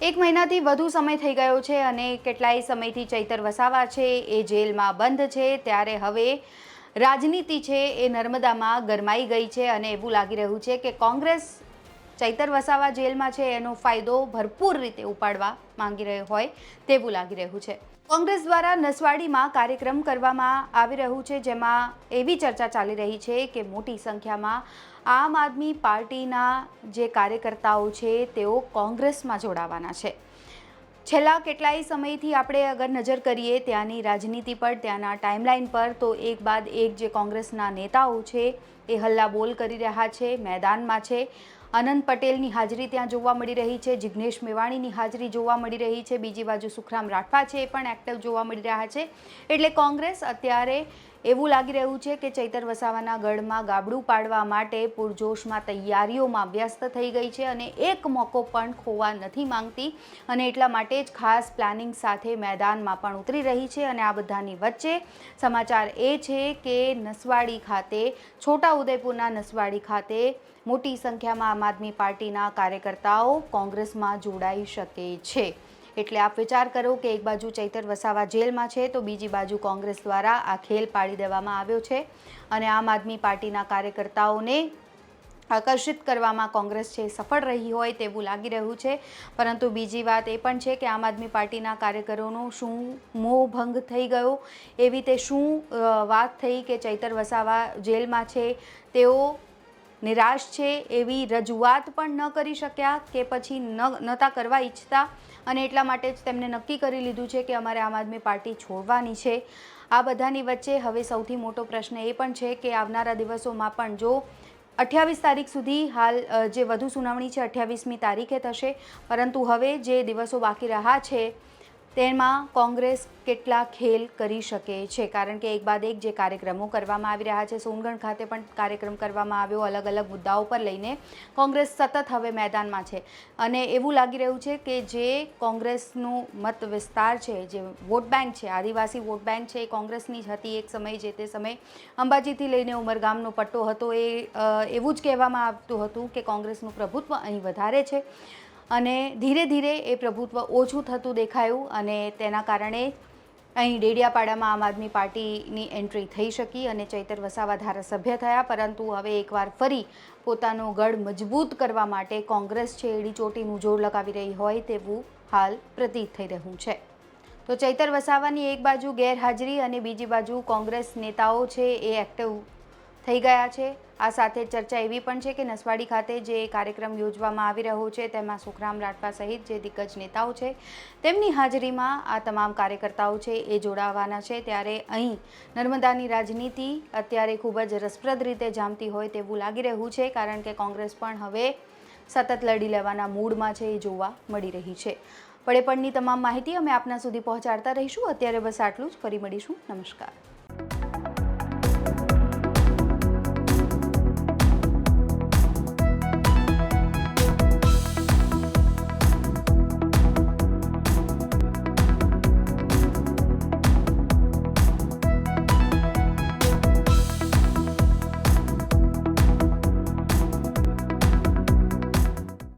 એક મહિનાથી વધુ સમય થઈ ગયો છે અને કેટલાય સમયથી ચૈતર વસાવા છે, એ જેલમાં બંધ છે. ત્યારે હવે રાજનીતિ છે એ નર્મદામાં ગરમાઈ ગઈ છે અને એવું લાગી રહ્યું છે કે કોંગ્રેસ ચૈતર વસાવા જેલમાં છે, એનો ફાયદો ભરપૂર રીતે ઉપાડવા માંગી રહ્યો હોય તેવું લાગી રહ્યું છે. કોંગ્રેસ દ્વારા નસવાડીમાં કાર્યક્રમ કરવામાં આવી રહ્યું છે, જેમાં એવી ચર્ચા ચાલી રહી છે કે મોટી સંખ્યામાં આમ આદમી પાર્ટીના જે કાર્યકર્તાઓ છે, તેઓ કોંગ્રેસમાં જોડાવાના છે. છેલ્લા કેટલાય સમયથી આપણે અગર નજર કરીએ ત્યાંની રાજનીતિ પર, ત્યાંના ટાઈમલાઈન પર, તો એક બાદ એક જે કોંગ્રેસના નેતાઓ છે, એ હલ્લાબોલ કરી રહ્યા છે, મેદાનમાં છે. અનંત પટેલની હાજરી ત્યાં જોવા મળી રહી છે, જિગ્નેશ મેવાણીની હાજરી જોવા મળી રહી છે, બીજી બાજુ સુખરામ રાઠવા છે, એ પણ એક્ટિવ જોવા મળી રહ્યા છે. એટલે કોંગ્રેસ અત્યારે એવું લાગી રહ્યું છે કે ચૈતર વસાવાના ગઢમાં ગાબડું પાડવા માટે પૂરજોશમાં તૈયારીઓમાં વ્યસ્ત થઈ ગઈ છે અને એક મોકો પણ ખોવા નથી માંગતી અને એટલા માટે જ ખાસ પ્લાનિંગ સાથે મેદાનમાં પણ ઉતરી રહી છે અને આ બધાની વચ્ચે સમાચાર એ છે કે નસવાડી ખાતે છોટા ઉદયપુરના નસવાડી ખાતે મોટી સંખ્યામાં આમ આદમી પાર્ટીના કાર્યકર્તાઓ કોંગ્રેસમાં જોડાઈ શકે છે. એટલે આપ વિચાર કરો કે એક બાજુ ચૈતર વસાવા જેલમાં છે, તો બીજી બાજુ કોંગ્રેસ દ્વારા આ ખેલ પાડી દેવામાં આવ્યો છે. અને આમ આદમી પાર્ટીના કાર્યકર્તાઓને આકર્ષિત કરવામાં કોંગ્રેસ છે, સફળ રહી હોય તેવું લાગી રહ્યું છે. પરંતુ બીજી વાત એ પણ છે કે આમ આદમી પાર્ટીના કાર્યકરોનો શું મોહભંગ થઈ ગયો? એવી તે શું વાત થઈ કે ચૈતર વસાવા જેલમાં છે? તેઓ નિરાશ છે એવી રજૂઆત પણ ન કરી શક્યા કે પછી ન નહોતા કરવા ઈચ્છતા અને એટલા માટે જ તેમને નક્કી કરી લીધું છે કે અમારે આમ આદમી પાર્ટી છોડવાની છે. આ બધાની વચ્ચે હવે સૌથી મોટો પ્રશ્ન એ પણ છે કે આવનારા દિવસોમાં પણ જો અઠ્યાવીસ તારીખ સુધી હાલ જે વધુ સુનાવણી છે અઠ્યાવીસમી તારીખે થશે, પરંતુ હવે જે દિવસો બાકી રહ્યા છે તેમાં કોંગ્રેસ કેટલા ખેલ કરી શકે છે, કારણ કે એક બાદ એક જે કાર્યક્રમો કરવામાં આવી રહ્યા છે, સોનગઢ ખાતે પણ કાર્યક્રમ કરવામાં આવ્યો, અલગ અલગ મુદ્દાઓ પર લઈને કોંગ્રેસ સતત હવે મેદાનમાં છે. અને એવું લાગી રહ્યું છે કે જે કોંગ્રેસનું મત વિસ્તાર છે, જે વોટ બેંક છે, આદિવાસી વોટ બેંક છે, એ કોંગ્રેસની જ હતી એક સમય, જે તે સમય અંબાજીથી લઈને ઉમરગામનો પટ્ટો હતો, એ એવું જ કહેવામાં આવતું હતું કે કોંગ્રેસનું પ્રભુત્વ અહીં વધારે છે. અને ધીરે ધીરે એ પ્રભુત્વ ઓછું થતું દેખાયું અને તેના કારણે અહીં ડેડિયાપાડામાં આમ આદમી પાર્ટીની એન્ટ્રી થઈ શકી અને ચૈતર વસાવા ધારાસભ્ય થયા. પરંતુ હવે એકવાર ફરી પોતાનો ગઢ મજબૂત કરવા માટે કોંગ્રેસ છે, એડી ચોટીનું જોર લગાવી રહી હોય તેવું હાલ પ્રતીત થઈ રહ્યું છે. તો ચૈતર વસાવાની એક બાજુ ગેરહાજરી અને બીજી બાજુ કોંગ્રેસ નેતાઓ છે એ એક્ટિવ થઈ ગયા છે. આ સાથે ચર્ચા એવી પણ છે કે નસવાડી ખાતે જે કાર્યક્રમ યોજવામાં આવી રહ્યો છે, તેમાં સુખરામ રાઠવા સહિત જે દિગ્ગજ નેતાઓ છે, તેમની હાજરીમાં આ તમામ કાર્યકર્તાઓ છે એ જોડાવાના છે. ત્યારે અહીં નર્મદાની રાજનીતિ અત્યારે ખૂબ જ રસપ્રદ રીતે જામતી હોય તેવું લાગી રહ્યું છે, કારણ કે કોંગ્રેસ પણ હવે સતત લડી લેવાના મૂડમાં છે એ જોવા મળી રહી છે. પડેપણની તમામ માહિતી અમે આપના સુધી પહોંચાડતા રહીશું. અત્યારે બસ આટલું જ. ફરી મળીશું. નમસ્કાર.